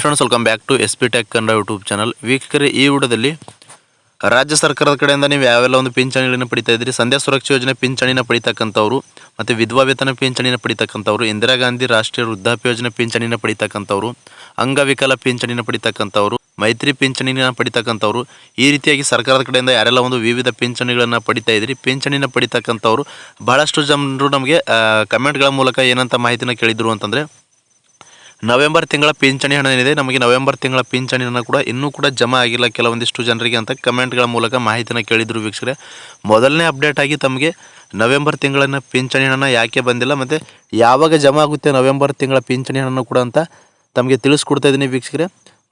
Friends welcome back to S P tech Kannada YouTube channel ವೀಕ್ಷಕರೇ, ಈ ವಿಡಿಯೋದಲ್ಲಿ ರಾಜ್ಯ ಸರ್ಕಾರದ ಕಡೆಯಿಂದ ನೀವು ಯಾವೆಲ್ಲ ಒಂದು ಪಿಂಚಣಿಗಳನ್ನು ಪಡಿತಾ ಇದ್ದೀರಿ, ಸಂಧ್ಯಾ ಸುರಕ್ಷಾ ಯೋಜನೆ ಪಿಂಚಣಿನ ಪಡಿತಕ್ಕಂಥವ್ರು ಮತ್ತು ವಿಧವಾ ವೇತನ ಪಿಂಚಣಿನ ಪಡಿತಕ್ಕಂಥವ್ರು, ಇಂದಿರಾ ಗಾಂಧಿ ರಾಷ್ಟ್ರೀಯ ವೃದ್ಧಾಪ್ಯ ಯೋಜನೆ ಪಿಂಚಣಿನ ಪಡಿತಕ್ಕಂಥವ್ರು, ಅಂಗವಿಕಲ ಪಿಂಚಣಿನ ಪಡಿತಕ್ಕಂಥವ್ರು, ಮೈತ್ರಿ ಪಿಂಚಣಿನ ಪಡಿತಕ್ಕಂಥವ್ರು, ಈ ರೀತಿಯಾಗಿ ಸರ್ಕಾರದ ಕಡೆಯಿಂದ ಯಾರೆಲ್ಲ ಒಂದು ವಿವಿಧ ಪಿಂಚಣಿಗಳನ್ನು ಪಡಿತಾ ಇದ್ದೀರಿ, ಪಿಂಚಣಿನ ಪಡಿತಕ್ಕಂಥವ್ರು, ಬಹಳಷ್ಟು ಜನರು ನಮಗೆ ಕಮೆಂಟ್ಗಳ ಮೂಲಕ ಏನಂತ ಮಾಹಿತಿನ ಕೇಳಿದರು ಅಂತಂದರೆ ನವೆಂಬರ್ ತಿಂಗಳ ಪಿಂಚಣಿ ಹಣ ಏನಿದೆ? ನಮಗೆ ನವೆಂಬರ್ ತಿಂಗಳ ಪಿಂಚಣಿ ಹಣ ಕೂಡ ಇನ್ನೂ ಕೂಡ ಜಮಾ ಆಗಿಲ್ಲ. ಕೆಲವೊಂದಿಷ್ಟು ಜನರಿಗೆ ಅಂತ ಕಮೆಂಟ್ಗಳ ಮೂಲಕ ಮಾಹಿತಿನ ಕೇಳಿದ್ರು ವೀಕ್ಷಕರೇ. ಮೊದಲನೇ ಅಪ್ಡೇಟ್ ಆಗಿ ತಮಗೆ ನವೆಂಬರ್ ತಿಂಗಳನ್ನ ಪಿಂಚಣಿ ಹಣ ಯಾಕೆ ಬಂದಿಲ್ಲ, ಮತ್ತು ಯಾವಾಗ ಜಮಾ ಆಗುತ್ತೆ ನವೆಂಬರ್ ತಿಂಗಳ ಪಿಂಚಣಿ ಹಣ ಕೂಡ ಅಂತ ತಮಗೆ ತಿಳಿಸ್ಕೊಡ್ತಾ ಇದ್ದೀನಿ ವೀಕ್ಷಕರೇ.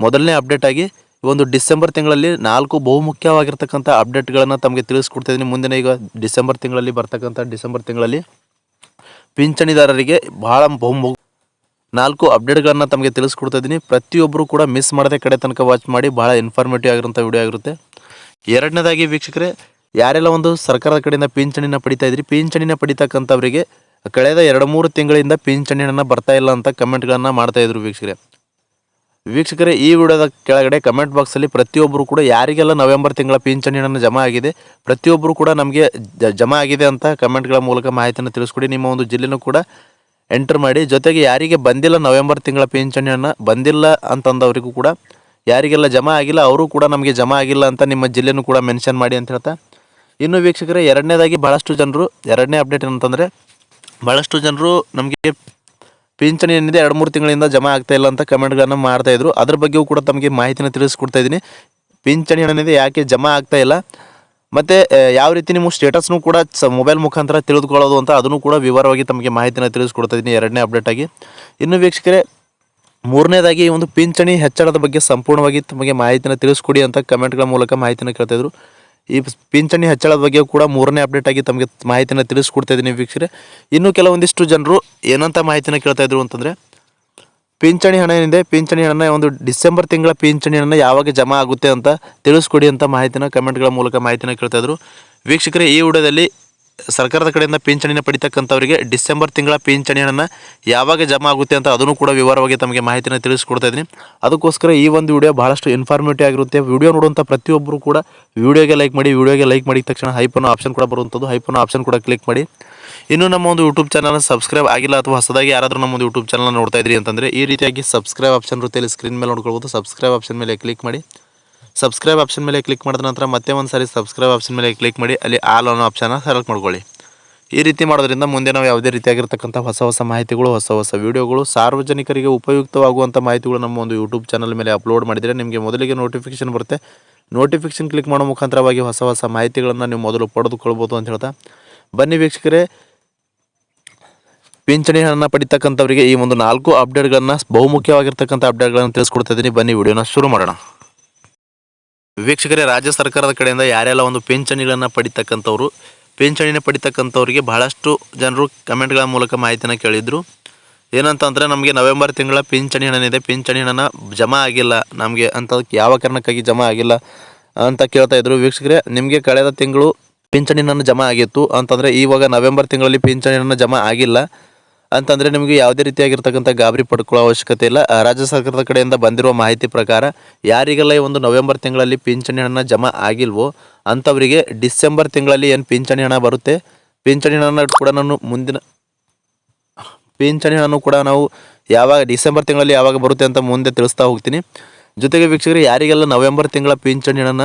ಮೊದಲನೇ ಅಪ್ಡೇಟ್ ಆಗಿ ಒಂದು ಡಿಸೆಂಬರ್ ತಿಂಗಳಲ್ಲಿ ನಾಲ್ಕು ಬಹುಮುಖ್ಯವಾಗಿರ್ತಕ್ಕಂಥ ಅಪ್ಡೇಟ್ಗಳನ್ನು ತಮಗೆ ತಿಳಿಸ್ಕೊಡ್ತಾ ಇದ್ದೀನಿ. ಮುಂದಿನ ಈಗ ಡಿಸೆಂಬರ್ ತಿಂಗಳಲ್ಲಿ ಬರ್ತಕ್ಕಂಥ ಡಿಸೆಂಬರ್ ತಿಂಗಳಲ್ಲಿ ಪಿಂಚಣಿದಾರರಿಗೆ ಬಹಳ ಬಹುಮು ನಾಲ್ಕು ಅಪ್ಡೇಟ್ಗಳನ್ನು ತಮಗೆ ತಿಳಿಸ್ಕೊಡ್ತಾ ಇದ್ದೀನಿ. ಪ್ರತಿಯೊಬ್ಬರು ಕೂಡ ಮಿಸ್ ಮಾಡದೆ ಕಡೆ ತನಕ ವಾಚ್ ಮಾಡಿ ಭಾಳ ಇನ್ಫಾರ್ಮೇಟಿವ್ ಆಗಿರೋಂಥ ವಿಡಿಯೋ ಆಗಿರುತ್ತೆ. ಎರಡನೇದಾಗಿ ವೀಕ್ಷಕರೇ, ಯಾರೆಲ್ಲ ಒಂದು ಸರ್ಕಾರದ ಕಡೆಯಿಂದ ಪಿಂಚಣಿನ ಪಡಿತಾ ಇದ್ರಿ, ಪಿಂಚಣಿನ ಪಡಿತಕ್ಕಂಥವರಿಗೆ ಕಳೆದ ಎರಡು ಮೂರು ತಿಂಗಳಿಂದ ಪಿಂಚಣಿಯನ್ನು ಬರ್ತಾ ಇಲ್ಲ ಅಂತ ಕಮೆಂಟ್ಗಳನ್ನು ಮಾಡ್ತಾ ಇದ್ರು ವೀಕ್ಷಕರೇ. ವೀಕ್ಷಕರೇ, ಈ ವಿಡಿಯೋದ ಕೆಳಗಡೆ ಕಮೆಂಟ್ ಬಾಕ್ಸಲ್ಲಿ ಪ್ರತಿಯೊಬ್ಬರು ಕೂಡ ಯಾರಿಗೆಲ್ಲ ನವೆಂಬರ್ ತಿಂಗಳ ಪಿಂಚಣಿಯನ್ನು ಜಮಾ ಆಗಿದೆ ಪ್ರತಿಯೊಬ್ಬರು ಕೂಡ ನಮಗೆ ಜಮಾ ಆಗಿದೆ ಅಂತ ಕಮೆಂಟ್ಗಳ ಮೂಲಕ ಮಾಹಿತಿಯನ್ನು ತಿಳಿಸ್ಕೊಡಿ. ನಿಮ್ಮ ಒಂದು ಜಿಲ್ಲೆನೂ ಕೂಡ ಎಂಟರ್ ಮಾಡಿ. ಜೊತೆಗೆ ಯಾರಿಗೆ ಬಂದಿಲ್ಲ ನವೆಂಬರ್ ತಿಂಗಳ ಪಿಂಚಣಿಯನ್ನು, ಬಂದಿಲ್ಲ ಅಂತಂದವರಿಗೂ ಕೂಡ, ಯಾರಿಗೆಲ್ಲ ಜಮಾ ಆಗಿಲ್ಲ, ಅವರು ಕೂಡ ನಮಗೆ ಜಮಾ ಆಗಿಲ್ಲ ಅಂತ ನಿಮ್ಮ ಜಿಲ್ಲೆನೂ ಕೂಡ ಮೆನ್ಷನ್ ಮಾಡಿ ಅಂತ ಹೇಳ್ತಾ. ಇನ್ನು ವೀಕ್ಷಕರೇ, ಎರಡನೇದಾಗಿ ಭಾಳಷ್ಟು ಜನರು, ಎರಡನೇ ಅಪ್ಡೇಟ್ ಏನಂತಂದರೆ ಭಾಳಷ್ಟು ಜನರು ನಮಗೆ ಪಿಂಚಣಿ ಏನಿದೆ ಎರಡು ಮೂರು ತಿಂಗಳಿಂದ ಜಮಾ ಆಗ್ತಾ ಇಲ್ಲ ಅಂತ ಕಮೆಂಟ್ಗಳನ್ನು ಮಾಡ್ತಾಯಿದ್ರು ಅದ್ರ ಬಗ್ಗೆಯೂ ಕೂಡ ತಮಗೆ ಮಾಹಿತಿನ ತಿಳಿಸ್ಕೊಡ್ತಾ ಇದ್ದೀನಿ. ಪಿಂಚಣಿ ಏನಿದೆ ಯಾಕೆ ಜಮಾ ಆಗ್ತಾ ಇಲ್ಲ? ಮತ್ತು ಯಾವ ರೀತಿ ನಿಮ್ಮ ಸ್ಟೇಟಸ್ನು ಕೂಡ ಮೊಬೈಲ್ ಮುಖಾಂತರ ತಿಳಿದುಕೊಳ್ಳೋದು ಅಂತ ಅದನ್ನು ಕೂಡ ವಿವರವಾಗಿ ತಮಗೆ ಮಾಹಿತಿನ ತಿಳಿಸ್ಕೊಡ್ತಾ ಇದ್ದೀನಿ ಎರಡನೇ ಅಪ್ಡೇಟ್ ಆಗಿ. ಇನ್ನು ವೀಕ್ಷಕರೇ, ಮೂರನೇದಾಗಿ ಒಂದು ಪಿಂಚಣಿ ಹೆಚ್ಚಳದ ಬಗ್ಗೆ ಸಂಪೂರ್ಣವಾಗಿ ತಮಗೆ ಮಾಹಿತಿನ ತಿಳಿಸ್ಕೊಡಿ ಅಂತ ಕಮೆಂಟ್ಗಳ ಮೂಲಕ ಮಾಹಿತಿನ ಕೇಳ್ತಾಯಿದ್ರು ಈ ಪಿಂಚಣಿ ಹೆಚ್ಚಳದ ಬಗ್ಗೆ ಕೂಡ ಮೂರನೇ ಅಪ್ಡೇಟ್ ಆಗಿ ತಮಗೆ ಮಾಹಿತಿನ ತಿಳಿಸ್ಕೊಡ್ತಾ ಇದ್ದೀನಿ ವೀಕ್ಷಕರೇ. ಇನ್ನು ಕೆಲವೊಂದಿಷ್ಟು ಜನರು ಏನಂತ ಮಾಹಿತಿನ ಕೇಳ್ತಾಯಿದ್ರು ಅಂತಂದರೆ ಪಿಂಚಣಿ ಹಣ ಏನಿದೆ? ಪಿಂಚಣಿ ಹಣನ ಒಂದು ಡಿಸೆಂಬರ್ ತಿಂಗಳ ಪಿಂಚಣಿ ಹಣ ಯಾವಾಗ ಜಮಾ ಆಗುತ್ತೆ ಅಂತ ತಿಳಿಸ್ಕೊಡಿ ಅಂತ ಮಾಹಿತಿನ ಕಮೆಂಟ್ಗಳ ಮೂಲಕ ಮಾಹಿತಿನ ಕೇಳ್ತಾ ಇದ್ರು. ವೀಕ್ಷಕರೇ, ಈ ವಿಡಿಯೋದಲ್ಲಿ ಸರ್ಕಾರದ ಕಡೆಯಿಂದ ಪಿಂಚಣಿನ ಪಡಿತಕ್ಕಂಥವರಿಗೆ ಡಿಸೆಂಬರ್ ತಿಂಗಳ ಪಿಂಚಣಿ ಹಣನ ಯಾವಾಗ ಜಮಾ ಆಗುತ್ತೆ ಅಂತ ಅದನ್ನು ಕೂಡ ವಿವರವಾಗಿ ತಮಗೆ ಮಾಹಿತಿನ ತಿಳಿಸ್ಕೊಡ್ತಾ ಇದ್ದೀನಿ. ಅದಕ್ಕೋಸ್ಕರ ಈ ಒಂದು ವಿಡಿಯೋ ಬಹಳಷ್ಟು ಇನ್ಫಾರ್ಮೇಟಿವ್ ಆಗಿರುತ್ತೆ. ವಿಡಿಯೋ ನೋಡುವಂಥ ಪ್ರತಿಯೊಬ್ಬರು ಕೂಡ ವಿಡಿಯೋಗೆ ಲೈಕ್ ಮಾಡಿ, ವಿಡಿಯೋಗೆ ಲೈಕ್ ಮಾಡಿದ ತಕ್ಷಣ ಹೈಪ್ ಅನ್ನೋ ಆಪ್ಷನ್ ಕೂಡ ಬರುವಂಥದ್ದು. ಹೈಪ್ ಅನ್ನೋ ಆಪ್ಷನ್ ಕೂಡ ಕ್ಲಿಕ್ ಮಾಡಿ. ಇನ್ನು ನಮ್ಮ ಒಂದು ಯೂಟ್ಯೂಬ್ ಚಾನಲ್ ಸಬ್ಸ್ಕ್ರೈಬ್ ಆಗಿಲ್ಲ ಅಥವಾ ಹೊಸದಾಗಿ ಯಾರಾದರೂ ನಮ್ಮ ಒಂದು ಯೂಟ್ಯೂಬ್ ಚಾನಲ್ ನೋಡ್ತಾ ಇದ್ರಿ ಅಂತಂದರೆ ಈ ರೀತಿಯಾಗಿ ಸಬ್ಸ್ಕ್ರೈಬ್ ಆಪ್ಷನ್ ರೀತಿಯಲ್ಲಿ ಸ್ಕ್ರೀನ್ ಮೇಲೆ ನೋಡ್ಕೊಳ್ಬೋದು. ಸಬ್ಸ್ಕ್ರೈಬ್ ಆಪ್ಷನ್ ಮೇಲೆ ಕ್ಲಿಕ್ ಮಾಡಿ. ಸಬ್ಸ್ಕ್ರೈಬ್ ಆಪ್ಷನ್ ಮೇಲೆ ಕ್ಲಿಕ್ ಮಾಡಿದ ನಂತರ ಮತ್ತೆ ಒಂದು ಸಾರಿ ಸಬ್ಸ್ಕ್ರೈಬ್ ಆಪ್ಷನ್ ಮೇಲೆ ಕ್ಲಿಕ್ ಮಾಡಿ. ಅಲ್ಲಿ ಆಲ್ ಅನ್ನೋ ಆಪ್ಷನ್ನ ಸೆಲೆಕ್ಟ್ ಮಾಡ್ಕೊಳ್ಳಿ. ಈ ರೀತಿ ಮಾಡೋದ್ರಿಂದ ಮುಂದೆ ನಾವು ಯಾವುದೇ ರೀತಿಯಾಗಿರ್ತಕ್ಕಂಥ ಹೊಸ ಹೊಸ ಮಾಹಿತಿಗಳು, ಹೊಸ ಹೊಸ ವೀಡಿಯೋಗಳು ಸಾರ್ವಜನಿಕರಿಗೆ ಉಪಯುಕ್ತವಾಗುವಂಥ ಮಾಹಿತಿಗಳು ನಮ್ಮ ಒಂದು ಯೂಟ್ಯೂಬ್ ಚಾನಲ್ ಮೇಲೆ ಅಪ್ಲೋಡ್ ಮಾಡಿದರೆ ನಿಮಗೆ ಮೊದಲಿಗೆ ನೋಟಿಫಿಕೇಶನ್ ಬರುತ್ತೆ. ನೋಟಿಫಿಕೇಶನ್ ಕ್ಲಿಕ್ ಮಾಡೋ ಮುಖಾಂತರವಾಗಿ ಹೊಸ ಹೊಸ ಮಾಹಿತಿಗಳನ್ನು ನೀವು ಮೊದಲು ಪಡೆದುಕೊಳ್ಬೋದು ಅಂತ ಹೇಳ್ತಾ. ಬನ್ನಿ ವೀಕ್ಷಕರೇ ಪಿಂಚಣಿ ಹಣ ಪಡಿತಕ್ಕಂಥವರಿಗೆ ಈ ಒಂದು ನಾಲ್ಕು ಅಪ್ಡೇಟ್ಗಳನ್ನು ಬಹುಮುಖ್ಯವಾಗಿರ್ತಕ್ಕಂಥ ಅಪ್ಡೇಟ್ಗಳನ್ನು ತಿಳಿಸ್ಕೊಡ್ತಾ ಇದ್ದೀನಿ ಬನ್ನಿ, ವಿಡಿಯೋನ ಶುರು ಮಾಡೋಣ. ವೀಕ್ಷಕರೇ, ರಾಜ್ಯ ಸರ್ಕಾರದ ಕಡೆಯಿಂದ ಯಾರೆಲ್ಲ ಒಂದು ಪಿಂಚಣಿಗಳನ್ನು ಪಡಿತಕ್ಕಂಥವ್ರು, ಪಿಂಚಣಿನ ಪಡಿತಕ್ಕಂಥವ್ರಿಗೆ ಬಹಳಷ್ಟು ಜನರು ಕಮೆಂಟ್ಗಳ ಮೂಲಕ ಮಾಹಿತಿನ ಕೇಳಿದರು. ಏನಂತಂದರೆ, ನಮಗೆ ನವೆಂಬರ್ ತಿಂಗಳ ಪಿಂಚಣಿ ಹಣನಿದೆ ಪಿಂಚಣಿ ಹಣನ ಜಮಾ ಆಗಿಲ್ಲ. ನಮಗೆ ಅಂತ ಯಾವ ಕಾರಣಕ್ಕಾಗಿ ಜಮಾ ಆಗಿಲ್ಲ ಅಂತ ಕೇಳ್ತಾ ಇದ್ರು. ವೀಕ್ಷಕರೇ, ನಿಮಗೆ ಕಳೆದ ತಿಂಗಳು ಪಿಂಚಣಿ ಹಣ ಜಮಾ ಆಗಿತ್ತು. ಅಂತಂದರೆ, ಇವಾಗ ನವೆಂಬರ್ ತಿಂಗಳಲ್ಲಿ ಪಿಂಚಣಿ ಹಣ ಜಮಾ ಆಗಿಲ್ಲ. ಅಂತಂದರೆ ನಿಮಗೆ ಯಾವುದೇ ರೀತಿಯಾಗಿರ್ತಕ್ಕಂಥ ಗಾಬರಿ ಪಡ್ಕೊಳ್ಳೋ ಅವಶ್ಯಕತೆ ಇಲ್ಲ. ರಾಜ್ಯ ಸರ್ಕಾರದ ಕಡೆಯಿಂದ ಬಂದಿರುವ ಮಾಹಿತಿ ಪ್ರಕಾರ ಯಾರಿಗೆಲ್ಲ ಈ ಒಂದು ನವೆಂಬರ್ ತಿಂಗಳಲ್ಲಿ ಪಿಂಚಣಿ ಹಣ ಜಮಾ ಆಗಿಲ್ವೋ ಅಂಥವರಿಗೆ ಡಿಸೆಂಬರ್ ತಿಂಗಳಲ್ಲಿ ಏನು ಪಿಂಚಣಿ ಹಣ ಬರುತ್ತೆ? ಪಿಂಚಣಿ ಹಣ ಕೂಡ ನಾನು ಮುಂದಿನ ಪಿಂಚಣಿ ಹಣನೂ ಕೂಡ ನಾವು ಯಾವಾಗ ಡಿಸೆಂಬರ್ ತಿಂಗಳಲ್ಲಿ ಯಾವಾಗ ಬರುತ್ತೆ ಅಂತ ಮುಂದೆ ತಿಳಿಸ್ತಾ ಹೋಗ್ತೀನಿ. ಜೊತೆಗೆ ವೀಕ್ಷಕರು, ಯಾರಿಗೆಲ್ಲ ನವೆಂಬರ್ ತಿಂಗಳ ಪಿಂಚಣಿ ಹಣನ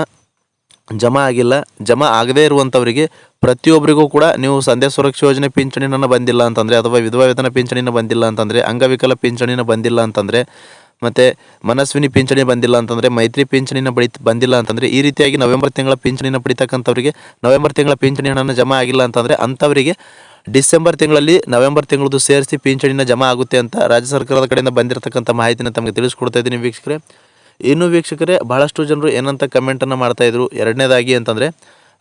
ಜಮಾ ಆಗಿಲ್ಲ, ಜಮಾ ಆಗದೇ ಇರುವಂಥವರಿಗೆ ಪ್ರತಿಯೊಬ್ಬರಿಗೂ ಕೂಡ ನೀವು ಸಂಧ್ಯಾ ಸುರಕ್ಷಾ ಯೋಜನೆ ಪಿಂಚಣಿನ ಬಂದಿಲ್ಲ ಅಂತಂದರೆ ಅಥವಾ ವಿಧವಾ ವೇತನ ಪಿಂಚಣಿನ ಬಂದಿಲ್ಲ ಅಂತಂದರೆ, ಅಂಗವಿಕಲ ಪಿಂಚಣಿನ ಬಂದಿಲ್ಲ ಅಂತಂದರೆ, ಮತ್ತು ಮನಸ್ವಿನಿ ಪಿಂಚಣಿ ಬಂದಿಲ್ಲ ಅಂತಂದರೆ, ಮೈತ್ರಿ ಪಿಂಚಣಿನ ಬಳಿ ಬಂದಿಲ್ಲ ಅಂತಂದರೆ, ಈ ರೀತಿಯಾಗಿ ನವೆಂಬರ್ ತಿಂಗಳ ಪಿಂಚಣಿನ ಪಡಿತಕ್ಕಂಥವ್ರಿಗೆ ನವೆಂಬರ್ ತಿಂಗಳ ಪಿಂಚಣಿ ಹಣನ ಜಮಾ ಆಗಿಲ್ಲ ಅಂತಂದರೆ, ಅಂಥವರಿಗೆ ಡಿಸೆಂಬರ್ ತಿಂಗಳಲ್ಲಿ ನವೆಂಬರ್ ತಿಂಗಳದ್ದು ಸೇರಿಸಿ ಪಿಂಚಣಿನ ಜಮಾ ಆಗುತ್ತೆ ಅಂತ ರಾಜ್ಯ ಸರ್ಕಾರದ ಕಡೆಯಿಂದ ಬಂದಿರತಕ್ಕಂಥ ಮಾಹಿತಿನ ತಮಗೆ ತಿಳಿಸ್ಕೊಡ್ತಾ ಇದ್ದೀನಿ ವೀಕ್ಷಕರೇ. ಇನ್ನು ವೀಕ್ಷಕರೇ, ಬಹಳಷ್ಟು ಜನರು ಏನಂತ ಕಮೆಂಟನ್ನು ಮಾಡ್ತಾಯಿದ್ರು ಎರಡನೇದಾಗಿ ಅಂತಂದರೆ,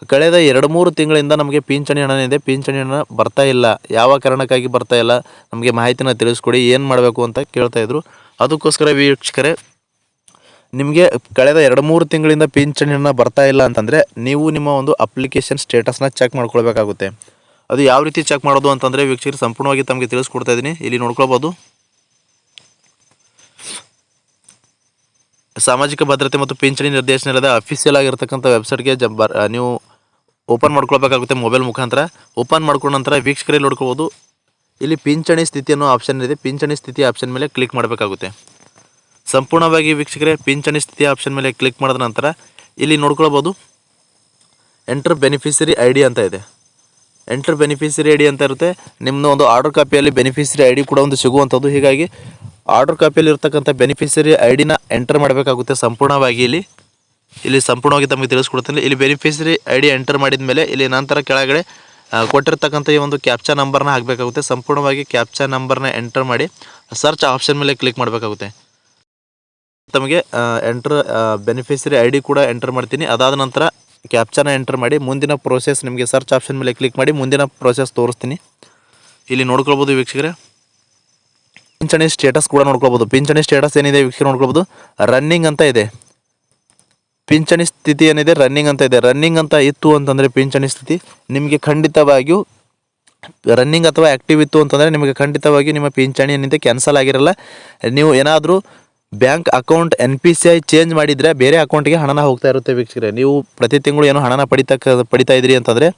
ಕಳೆದ ಎರಡು ಮೂರು ತಿಂಗಳಿಂದ ನಮಗೆ ಪಿಂಚಣಿ ಹಣ ಇದೆ. ಪಿಂಚಣಿ ಹಣ ಬರ್ತಾ ಇಲ್ಲ. ಯಾವ ಕಾರಣಕ್ಕಾಗಿ ಬರ್ತಾ ಇಲ್ಲ? ನಮಗೆ ಮಾಹಿತಿನ ತಿಳಿಸ್ಕೊಡಿ. ಏನು ಮಾಡಬೇಕು ಅಂತ ಕೇಳ್ತಾಯಿದ್ರು ಅದಕ್ಕೋಸ್ಕರ ವೀಕ್ಷಕರೇ, ನಿಮಗೆ ಕಳೆದ ಎರಡು ಮೂರು ತಿಂಗಳಿಂದ ಪಿಂಚಣಿ ಹಣ ಬರ್ತಾ ಇಲ್ಲ ಅಂತಂದರೆ, ನೀವು ನಿಮ್ಮ ಒಂದು ಅಪ್ಲಿಕೇಶನ್ ಸ್ಟೇಟಸ್ನ ಚೆಕ್ ಮಾಡ್ಕೊಳ್ಬೇಕಾಗುತ್ತೆ. ಅದು ಯಾವ ರೀತಿ ಚೆಕ್ ಮಾಡೋದು ಅಂತಂದರೆ, ವೀಕ್ಷಕರು, ಸಂಪೂರ್ಣವಾಗಿ ತಮಗೆ ತಿಳಿಸ್ಕೊಡ್ತಾ ಇದ್ದೀನಿ. ಇಲ್ಲಿ ನೋಡ್ಕೊಳ್ಬೋದು. ಸಾಮಾಜಿಕ ಭದ್ರತೆ ಮತ್ತು ಪಿಂಚಣಿ ನಿರ್ದೇಶನಾಲಯದ ಅಫಿಷಿಯಲ್ ಆಗಿರ್ತಕ್ಕಂಥ ವೆಬ್ಸೈಟ್ಗೆ ಜ ಬರ್ ನೀವು ಓಪನ್ ಮಾಡ್ಕೊಳ್ಬೇಕಾಗುತ್ತೆ ಮೊಬೈಲ್ ಮುಖಾಂತರ. ಓಪನ್ ಮಾಡ್ಕೊಂಡ ನಂತರ ವೀಕ್ಷಕರಲ್ಲಿ ನೋಡ್ಕೋಬೋದು. ಇಲ್ಲಿ ಪಿಂಚಣಿ ಸ್ಥಿತಿ ಅನ್ನೋ ಆಪ್ಷನ್ ಇದೆ. ಪಿಂಚಣಿ ಸ್ಥಿತಿ ಆಪ್ಷನ್ ಮೇಲೆ ಕ್ಲಿಕ್ ಮಾಡಬೇಕಾಗುತ್ತೆ. ಸಂಪೂರ್ಣವಾಗಿ ವೀಕ್ಷಕರೇ, ಪಿಂಚಣಿ ಸ್ಥಿತಿ ಆಪ್ಷನ್ ಮೇಲೆ ಕ್ಲಿಕ್ ಮಾಡಿದ ನಂತರ ಇಲ್ಲಿ ನೋಡ್ಕೊಳ್ಬೋದು. ಎಂಟರ್ ಬೆನಿಫಿಷರಿ ಐ ಡಿ ಅಂತ ಇದೆ. ಎಂಟರ್ ಬೆನಿಫಿಷರಿ ಐ ಡಿ ಅಂತ ಇರುತ್ತೆ. ನಿಮ್ಮದು ಒಂದು ಆರ್ಡರ್ ಕಾಪಿಯಲ್ಲಿ ಬೆನಿಫಿಷರಿ ಐ ಡಿ ಕೂಡ ಒಂದು ಸಿಗುವಂಥದ್ದು. ಹೀಗಾಗಿ ಆರ್ಡರ್ ಕಾಪಿಯಲ್ಲಿ ಇರ್ತಕ್ಕಂಥ ಬೆನಿಫಿಷರಿ ಐ ಡಿನ ಎಂಟರ್ ಮಾಡಬೇಕಾಗುತ್ತೆ ಸಂಪೂರ್ಣವಾಗಿ ಇಲ್ಲಿ. ಇಲ್ಲಿ ಸಂಪೂರ್ಣವಾಗಿ ತಮಗೆ ತಿಳಿಸ್ಕೊಡ್ತೀನಿ. ಇಲ್ಲಿ ಬೆನಿಫಿಷರಿ ಐ ಡಿ ಎಂಟರ್ ಮಾಡಿದ ಮೇಲೆ ಇಲ್ಲಿ ನಂತರ ಕೆಳಗಡೆ ಕೊಟ್ಟಿರ್ತಕ್ಕಂಥ ಈ ಒಂದು ಕ್ಯಾಪ್ಚಾ ನಂಬರ್ನ ಹಾಕಬೇಕಾಗುತ್ತೆ. ಸಂಪೂರ್ಣವಾಗಿ ಕ್ಯಾಪ್ಚಾ ನಂಬರ್ನ ಎಂಟರ್ ಮಾಡಿ ಸರ್ಚ್ ಆಪ್ಷನ್ ಮೇಲೆ ಕ್ಲಿಕ್ ಮಾಡಬೇಕಾಗುತ್ತೆ. ತಮಗೆ ಎಂಟರ್ ಬೆನಿಫಿಷರಿ ಐ ಡಿ ಕೂಡ ಎಂಟರ್ ಮಾಡ್ತೀನಿ. ಅದಾದ ನಂತರ ಕ್ಯಾಪ್ಚಾನ ಎಂಟರ್ ಮಾಡಿ, ಮುಂದಿನ ಪ್ರೋಸೆಸ್ ನಿಮಗೆ ಸರ್ಚ್ ಆಪ್ಷನ್ ಮೇಲೆ ಕ್ಲಿಕ್ ಮಾಡಿ, ಮುಂದಿನ ಪ್ರೋಸೆಸ್ ತೋರಿಸ್ತೀನಿ. ಇಲ್ಲಿ ನೋಡ್ಕೊಳ್ಬೋದು ವೀಕ್ಷಕರೇ. ಪಿಂಚಣಿ ಸ್ಟೇಟಸ್ ಕೂಡ ನೋಡ್ಕೊಳ್ಬೋದು ಪಿಂಚಣಿ ಸ್ಟೇಟಸ್ ಏನಿದೆ ವೀಕ್ಷಕರು ನೋಡ್ಕೊಳ್ಬೋದು ರನ್ನಿಂಗ್ ಅಂತ ಇದೆ. ಪಿಂಚಣಿ ಸ್ಥಿತಿ ಏನಿದೆ? ರನ್ನಿಂಗ್ ಅಂತ ಇದೆ. ರನ್ನಿಂಗ್ ಅಂತ ಇತ್ತು ಅಂತಂದರೆ ಪಿಂಚಣಿ ಸ್ಥಿತಿ ನಿಮಗೆ ಖಂಡಿತವಾಗಿಯೂ ರನ್ನಿಂಗ್ ಅಥವಾ ಆ್ಯಕ್ಟಿವ್ ಇತ್ತು ಅಂತಂದರೆ ನಿಮಗೆ ಖಂಡಿತವಾಗಿ ನಿಮ್ಮ ಪಿಂಚಣಿ ಏನಿದೆ ಕ್ಯಾನ್ಸಲ್ ಆಗಿರಲ್ಲ. ನೀವು ಏನಾದರೂ bank account N P C I change ಮಾಡಿದರೆ ಬೇರೆ ಅಕೌಂಟಿಗೆ ಹಣನ ಹೋಗ್ತಾ ಇರುತ್ತೆ ವೀಕ್ಷಕರೇ. ನೀವು ಪ್ರತಿ ತಿಂಗಳು ಏನೋ ಹಣನ ಪಡಿತಕ್ಕ, ಪಡಿತಾ ಇದ್ದೀರಿ ಅಂತಂದರೆ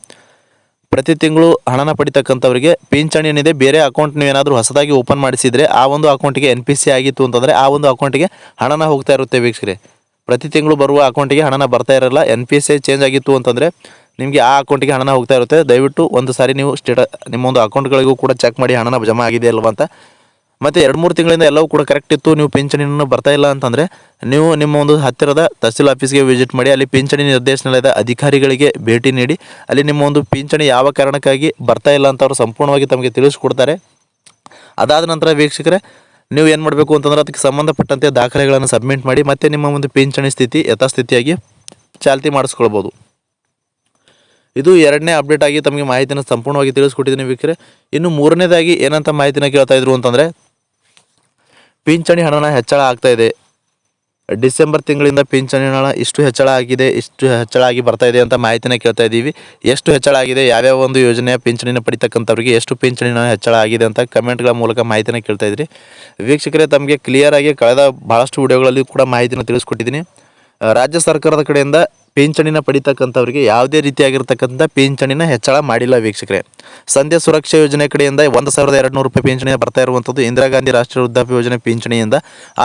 ಪ್ರತಿ ತಿಂಗಳು ಹಣನ ಪಡಿತಕ್ಕಂಥವರಿಗೆ ಪಿಂಚಣಿ ಏನಿದೆ ಬೇರೆ ಅಕೌಂಟ್ ನೀವು ಏನಾದರೂ ಹೊಸದಾಗಿ ಓಪನ್ ಮಾಡಿಸಿದರೆ ಆ ಒಂದು ಅಕೌಂಟಿಗೆ ಎನ್ ಪಿ ಸಿ ಆಗಿತ್ತು ಅಂತಂದರೆ ಆ ಒಂದು ಅಕೌಂಟಿಗೆ ಹಣನ ಹೋಗ್ತಾ ಇರುತ್ತೆ ವೀಕ್ಷಕರೇ. ಪ್ರತಿ ತಿಂಗಳು ಬರುವ ಅಕೌಂಟಿಗೆ ಹಣನ ಬರ್ತಾ ಇರಲ್ಲ, ಎನ್ ಪಿ ಸಿ ಚೇಂಜ್ ಆಗಿತ್ತು ಅಂತಂದರೆ ನಿಮಗೆ ಆ ಅಕೌಂಟಿಗೆ ಹಣನ ಹೋಗ್ತಾ ಇರುತ್ತೆ. ದಯವಿಟ್ಟು ಒಂದು ಸಾರಿ ನೀವು ಸ್ಟೇಟ, ನಿಮ್ಮೊಂದು ಅಕೌಂಟ್ಗಳಿಗೂ ಕೂಡ ಚೆಕ್ ಮಾಡಿ ಹಣನ ಜಮಾ ಆಗಿದೆ ಅಲ್ವಾ ಅಂತ ಮತ್ತು ಎರಡು ಮೂರು ತಿಂಗಳಿಂದ ಎಲ್ಲವೂ ಕೂಡ ಕರೆಕ್ಟ್ ಇತ್ತು. ನೀವು ಪಿಂಚಣಿಯನ್ನು ಬರ್ತಾ ಇಲ್ಲ ಅಂತಂದರೆ ನೀವು ನಿಮ್ಮ ಒಂದು ಹತ್ತಿರದ ತಹಸೀಲ್ ಆಫೀಸ್ಗೆ ವಿಸಿಟ್ ಮಾಡಿ, ಅಲ್ಲಿ ಪಿಂಚಣಿ ನಿರ್ದೇಶನಾಲಯದ ಅಧಿಕಾರಿಗಳಿಗೆ ಭೇಟಿ ನೀಡಿ, ಅಲ್ಲಿ ನಿಮ್ಮ ಒಂದು ಪಿಂಚಣಿ ಯಾವ ಕಾರಣಕ್ಕಾಗಿ ಬರ್ತಾ ಇಲ್ಲ ಅಂತ ಅವರು ಸಂಪೂರ್ಣವಾಗಿ ತಮಗೆ ತಿಳಿಸ್ಕೊಡ್ತಾರೆ. ಅದಾದ ನಂತರ ವೀಕ್ಷಕರೇ, ನೀವು ಏನು ಮಾಡಬೇಕು ಅಂತಂದ್ರೆ ಅದಕ್ಕೆ ಸಂಬಂಧಪಟ್ಟಂತೆ ದಾಖಲೆಗಳನ್ನು ಸಬ್ಮಿಟ್ ಮಾಡಿ, ಮತ್ತೆ ನಿಮ್ಮ ಒಂದು ಪಿಂಚಣಿ ಸ್ಥಿತಿ, ಯಥಾಸ್ಥಿತಿಯಾಗಿ ಚಾಲ್ತಿ ಮಾಡಿಸ್ಕೊಳ್ಬೋದು. ಇದು ಎರಡನೇ ಅಪ್ಡೇಟ್ ಆಗಿ ತಮಗೆ ಮಾಹಿತಿಯನ್ನು ಸಂಪೂರ್ಣವಾಗಿ ತಿಳಿಸ್ಕೊಟ್ಟಿದ್ದೀನಿ ವೀಕ್ಷಕರೇ. ಇನ್ನು ಮೂರನೇದಾಗಿ ಏನಂತ ಮಾಹಿತಿನ ಕೇಳ್ತಾ ಇದ್ರು ಅಂತಂದರೆ ಪಿಂಚಣಿ ಹಣನ ಹೆಚ್ಚಳ ಆಗ್ತಾ ಇದೆ. ಡಿಸೆಂಬರ್ ತಿಂಗಳಿಂದ ಪಿಂಚಣಿ ಹಣ ಇಷ್ಟು ಹೆಚ್ಚಳ ಆಗಿದೆ, ಇಷ್ಟು ಹೆಚ್ಚಳ ಆಗಿ ಬರ್ತಾ ಇದೆ ಅಂತ ಮಾಹಿತಿನ ಕೇಳ್ತಾ ಇದ್ದೀವಿ. ಎಷ್ಟು ಹೆಚ್ಚಳ ಆಗಿದೆ, ಯಾವ್ಯಾವ ಒಂದು ಯೋಜನೆಯ ಪಿಂಚಣಿನ ಪಡಿತಕ್ಕಂಥವ್ರಿಗೆ ಎಷ್ಟು ಪಿಂಚಣಿ ಹಣ ಹೆಚ್ಚಳ ಆಗಿದೆ ಅಂತ ಕಮೆಂಟ್ಗಳ ಮೂಲಕ ಮಾಹಿತಿನ ಕೇಳ್ತಾ ಇದ್ರಿ. ವೀಕ್ಷಕರೇ, ತಮಗೆ ಕ್ಲಿಯರ್ ಆಗಿ ಕಳೆದ ಭಾಳಷ್ಟು ವಿಡಿಯೋಗಳಲ್ಲಿ ಕೂಡ ಮಾಹಿತಿನ ತಿಳಿಸ್ಕೊಟ್ಟಿದ್ದೀನಿ. ರಾಜ್ಯ ಸರ್ಕಾರದ ಕಡೆಯಿಂದ ಪಿಂಚಣಿನ ಪಡಿತಕ್ಕಂಥವ್ರಿಗೆ ಯಾವುದೇ ರೀತಿಯಾಗಿರ್ತಕ್ಕಂಥ ಪಿಂಚಣಿನ ಹೆಚ್ಚಳ ಮಾಡಿಲ್ಲ ವೀಕ್ಷಕರೇ. ಸಂಧ್ಯಾ ಸುರಕ್ಷಾ ಯೋಜನೆ ಕಡೆಯಿಂದ ಒಂದು ಸಾವಿರದ ಎರಡು ನೂರು ರೂಪಾಯಿ ಪಿಂಚಣಿ ಬರ್ತಾ ಇರುವಂಥದ್ದು. ಇಂದಿರಾ ಗಾಂಧಿ ರಾಷ್ಟ್ರೀಯ ವೃದ್ಧಾಪ್ಯ ಯೋಜನೆ ಪಿಂಚಣಿಯಿಂದ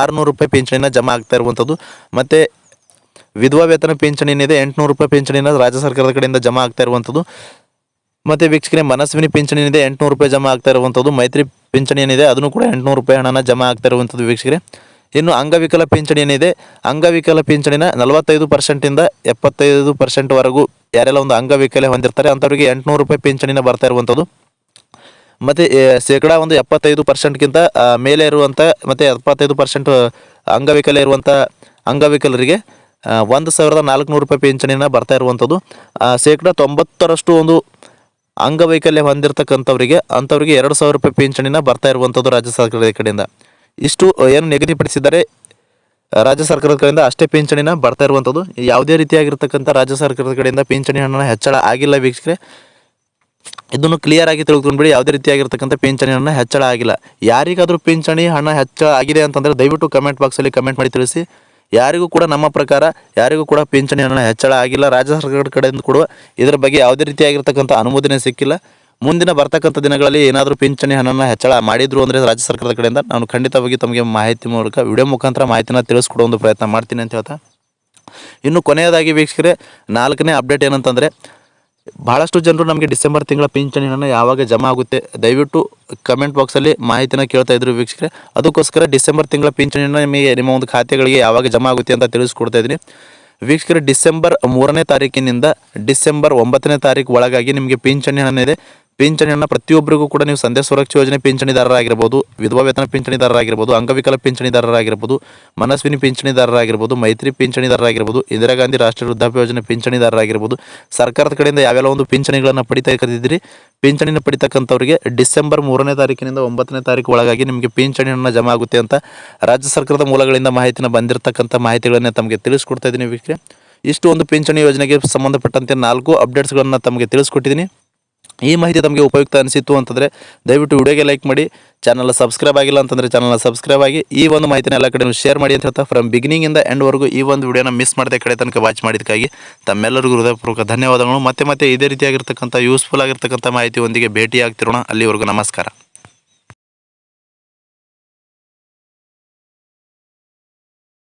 ಆರುನೂರು ರೂಪಾಯಿ ಪಿಂಚಣಿನ ಜಮಾ ಆಗ್ತಾ ಇರುವಂಥದ್ದು. ಮತ್ತು ವಿಧವಾ ವೇತನ ಪಿಂಚಣಿ ಏನಿದೆ ಎಂಟುನೂರು ರೂಪಾಯಿ ಪಿಂಚಣಿನ ರಾಜ್ಯ ಸರ್ಕಾರದ ಕಡೆಯಿಂದ ಜಮಾ ಆಗ್ತಾ ಇರುವಂಥದ್ದು. ಮತ್ತು ವೀಕ್ಷಕರೇ, ಮನಸ್ವಿನಿ ಪಿಂಚಣಿ ಏನಿದೆ ಎಂಟುನೂರು ರೂಪಾಯಿ ಜಮಾ ಆಗ್ತಾ ಇರುವಂಥದ್ದು. ಮೈತ್ರಿ ಪಿಂಚಣಿ ಏನಿದೆ ಅದನ್ನು ಕೂಡ ಎಂಟುನೂರು ರೂಪಾಯಿ ಹಣನ ಜಮಾ ಆಗ್ತಾ ಇರುವಂಥದ್ದು ವೀಕ್ಷಕರೇ. ಇನ್ನು ಅಂಗವಿಕಲ ಪಿಂಚಣಿ ಏನಿದೆ? ಅಂಗವಿಕಲ ಪಿಂಚಣಿನ ನಲವತ್ತೈದು ಪರ್ಸೆಂಟಿಂದ ಎಪ್ಪತ್ತೈದು ಪರ್ಸೆಂಟ್ವರೆಗೂ ಯಾರೆಲ್ಲ ಒಂದು ಅಂಗವಿಕಲೆ ಹೊಂದಿರ್ತಾರೆ, ಅಂಥವ್ರಿಗೆ ಎಂಟುನೂರು ರೂಪಾಯಿ ಪಿಂಚಣಿನ ಬರ್ತಾ ಇರುವಂಥದ್ದು. ಮತ್ತು ಶೇಕಡ ಒಂದು ಎಪ್ಪತ್ತೈದು ಪರ್ಸೆಂಟ್ಗಿಂತ ಮೇಲೆ ಇರುವಂಥ, ಮತ್ತು ಎಪ್ಪತ್ತೈದು ಪರ್ಸೆಂಟ್ ಅಂಗವಿಕಲ ಇರುವಂಥ ಅಂಗವಿಕಲರಿಗೆ ಒಂದು ಸಾವಿರದ ನಾಲ್ಕುನೂರು ರೂಪಾಯಿ ಪಿಂಚಣಿನ ಬರ್ತಾ ಇರುವಂಥದ್ದು. ಶೇಕಡ ತೊಂಬತ್ತರಷ್ಟು ಒಂದು ಅಂಗವೈಕಲ್ಯ ಹೊಂದಿರತಕ್ಕಂಥವ್ರಿಗೆ, ಅಂಥವ್ರಿಗೆ ಎರಡು ಸಾವಿರ ರೂಪಾಯಿ ಪಿಂಚಣಿನ ಬರ್ತಾ ಇರುವಂಥದ್ದು ರಾಜ್ಯ ಸರ್ಕಾರದ ಕಡೆಯಿಂದ. ಇಷ್ಟು ಏನು ನಿಗದಿಪಡಿಸಿದ್ದಾರೆ ರಾಜ್ಯ ಸರ್ಕಾರದ ಕಡೆಯಿಂದ ಅಷ್ಟೇ ಪಿಂಚಣಿನ ಬರ್ತಾ ಇರುವಂಥದ್ದು. ಯಾವುದೇ ರೀತಿಯಾಗಿರ್ತಕ್ಕಂಥ ರಾಜ್ಯ ಸರ್ಕಾರದ ಕಡೆಯಿಂದ ಪಿಂಚಣಿ ಹಣ ಹೆಚ್ಚಳ ಆಗಿಲ್ಲ ವೀಕ್ಷಕರೆ. ಇದನ್ನು ಕ್ಲಿಯರ್ ಆಗಿ ತಿಳ್ಕೊಂಡ್ಬಿಡಿ ಯಾವುದೇ ರೀತಿಯಾಗಿರ್ತಕ್ಕಂಥ ಪಿಂಚಣಿ ಹಣ ಹೆಚ್ಚಳ ಆಗಿಲ್ಲ. ಯಾರಿಗಾದರೂ ಪಿಂಚಣಿ ಹಣ ಹೆಚ್ಚಳ ಆಗಿದೆ ಅಂತಂದರೆ ದಯವಿಟ್ಟು ಕಮೆಂಟ್ ಬಾಕ್ಸಲ್ಲಿ ಕಮೆಂಟ್ ಮಾಡಿ ತಿಳಿಸಿ. ಯಾರಿಗೂ ಕೂಡ ನಮ್ಮ ಪ್ರಕಾರ, ಯಾರಿಗೂ ಕೂಡ ಪಿಂಚಣಿ ಹಣ ಹೆಚ್ಚಳ ಆಗಿಲ್ಲ. ರಾಜ್ಯ ಸರ್ಕಾರದ ಕಡೆಯಿಂದ ಕೂಡ ಇದರ ಬಗ್ಗೆ ಯಾವುದೇ ರೀತಿಯಾಗಿರ್ತಕ್ಕಂಥ ಅನುಮೋದನೆ ಸಿಕ್ಕಿಲ್ಲ. ಮುಂದಿನ ಬರ್ತಕ್ಕಂಥ ದಿನಗಳಲ್ಲಿ ಏನಾದರೂ ಪಿಂಚಣಿ ಹಣನ ಹೆಚ್ಚಳ ಮಾಡಿದ್ರು ಅಂದರೆ ರಾಜ್ಯ ಸರ್ಕಾರದ ಕಡೆಯಿಂದ ನಾನು ಖಂಡಿತವಾಗಿ ತಮಗೆ ಮಾಹಿತಿ ಮೂಲಕ ವಿಡಿಯೋ ಮುಖಾಂತರ ಮಾಹಿತಿನ ತಿಳಿಸ್ಕೊಡೋ ಒಂದು ಪ್ರಯತ್ನ ಮಾಡ್ತೀನಿ ಅಂತ ಹೇಳ್ತಾ. ಇನ್ನು ಕೊನೆಯದಾಗಿ ವೀಕ್ಷಕರೇ, ನಾಲ್ಕನೇ ಅಪ್ಡೇಟ್ ಏನಂತಂದರೆ ಭಾಳಷ್ಟು ಜನರು ನಮಗೆ ಡಿಸೆಂಬರ್ ತಿಂಗಳ ಪಿಂಚಣಿ ಹಣ ಯಾವಾಗ ಜಮಾ ಆಗುತ್ತೆ, ದಯವಿಟ್ಟು ಕಮೆಂಟ್ ಬಾಕ್ಸಲ್ಲಿ ಮಾಹಿತಿನ ಕೇಳ್ತಾ ಇದ್ರು ವೀಕ್ಷಕರೇ. ಅದಕ್ಕೋಸ್ಕರ ಡಿಸೆಂಬರ್ ತಿಂಗಳ ಪಿಂಚಣಿ ಹಣ ನಿಮಗೆ ನಿಮ್ಮ ಒಂದು ಖಾತೆಗಳಿಗೆ ಯಾವಾಗ ಜಮಾ ಆಗುತ್ತೆ ಅಂತ ತಿಳಿಸ್ಕೊಡ್ತಾ ಇದ್ದೀನಿ. ವೀಕ್ಷಕರೇ, ಡಿಸೆಂಬರ್ ಮೂರನೇ ತಾರೀಕಿನಿಂದ ಡಿಸೆಂಬರ್ ಒಂಬತ್ತನೇ ತಾರೀಕು ಒಳಗಾಗಿ ನಿಮಗೆ ಪಿಂಚಣಿ ಹಣ ಇದೆ. ಪಿಂಚಣಿ ಹಣ ಪ್ರತಿಯೊಬ್ಬರಿಗೂ ಕೂಡ ನೀವು ಸಂಧ್ಯಾ ಸುರಕ್ಷಾ ಯೋಜನೆ ಪಿಂಚಣಿದಾರರಾಗಿರ್ಬೋದು, ವಿಧವಾ ವೇತನ ಪಿಂಚಣಿದಾರರಾಗಿರ್ಬೋದು, ಅಂಗವಿಕಲ ಪಿಂಚಣಿದಾರರಾಗಿರ್ಬೋದು, ಮನಸ್ವಿನಿ ಪಿಂಚಣಿದಾರರಾಗಿರ್ಬೋದು, ಮೈತ್ರಿ ಪಿಂಚಣಿದಾರರಾಗಿರ್ಬೋದು, ಇಂದಿರಾ ಗಾಂಧಿ ರಾಷ್ಟ್ರೀಯ ವೃದ್ಧಾಪ್ಯ ಯೋಜನೆ ಪಿಂಚಣಿದಾರರಾಗಿರ್ಬೋದು, ಸರ್ಕಾರದ ಕಡೆಯಿಂದ ಯಾವೆಲ್ಲ ಒಂದು ಪಿಂಚಣಿಗಳನ್ನು ಪಡಿತಾ ಇದ್ದೀರಿ ಪಿಂಚಣಿನ ಪಡಿತಕ್ಕಂಥವ್ರಿಗೆ ಡಿಸೆಂಬರ್ ಮೂರನೇ ತಾರೀಕಿನಿಂದ ಒಂಬತ್ತನೇ ತಾರೀಕು ಒಳಗಾಗಿ ನಿಮಗೆ ಪಿಂಚಣಿಯನ್ನು ಜಮಾ ಆಗುತ್ತೆ ಅಂತ ರಾಜ್ಯ ಸರ್ಕಾರದ ಮೂಲಗಳಿಂದ ಮಾಹಿತಿನ ಬಂದಿರತಕ್ಕಂಥ ಮಾಹಿತಿಗಳನ್ನು ತಮಗೆ ತಿಳಿಸ್ಕೊಡ್ತಾ ಇದ್ದೀನಿ ವೀಕ್ಷಕರೇ. ಇಷ್ಟು ಒಂದು ಪಿಂಚಣಿ ಯೋಜನೆಗೆ ಸಂಬಂಧಪಟ್ಟಂತೆ ನಾಲ್ಕು ಅಪ್ಡೇಟ್ಸ್ಗಳನ್ನು ತಮಗೆ ತಿಳಿಸ್ಕೊಟ್ಟಿದ್ದೀನಿ. ಈ ಮಾಹಿತಿ ತಮಗೆ ಉಪಯುಕ್ತ ಅನಿಸಿತ್ತು ಅಂತಂದರೆ ದಯವಿಟ್ಟು ವಿಡಿಯೋಗೆ ಲೈಕ್ ಮಾಡಿ ಚಾನಲ್ ಸಬ್ಸ್ಕ್ರೈಬ್ ಆಗಿಲ್ಲ ಅಂತಂದರೆ ಚಾನಲ್ನ ಸಬ್ಸ್ಕ್ರೈಬ್ ಆಗಿ ಈ ಒಂದು ಮಾಹಿತಿನ ಎಲ್ಲ ಕಡೆ ಶೇರ್ ಮಾಡಿ ಅಂತ ಹೇಳ್ತಾ ಫ್ರಮ್ ಬಿಗಿನಿಂಗಿಂದ ಎಂಡ್ವರೆಗೂ ಈ ಒಂದು ವಿಡಿಯೋನ ಮಿಸ್ ಮಾಡದೆ ಕಡೆ ತನಕ ವಾಚ್ ಮಾಡಿದ್ದಕ್ಕಾಗಿ ತಮ್ಮೆಲ್ಲರಿಗೂ ಹೃದಯಪೂರ್ವಕ ಧನ್ಯವಾದಗಳು. ಮತ್ತೆ ಮತ್ತೆ ಇದೇ ರೀತಿಯಾಗಿರ್ತಕ್ಕಂಥ ಯೂಸ್ಫುಲ್ ಆಗಿರ್ತಕ್ಕಂಥ ಮಾಹಿತಿ ಒಂದಿಗೆ ಭೇಟಿ ಆಗ್ತಿರೋಣ ಅಲ್ಲಿವರೆಗೂ ನಮಸ್ಕಾರ.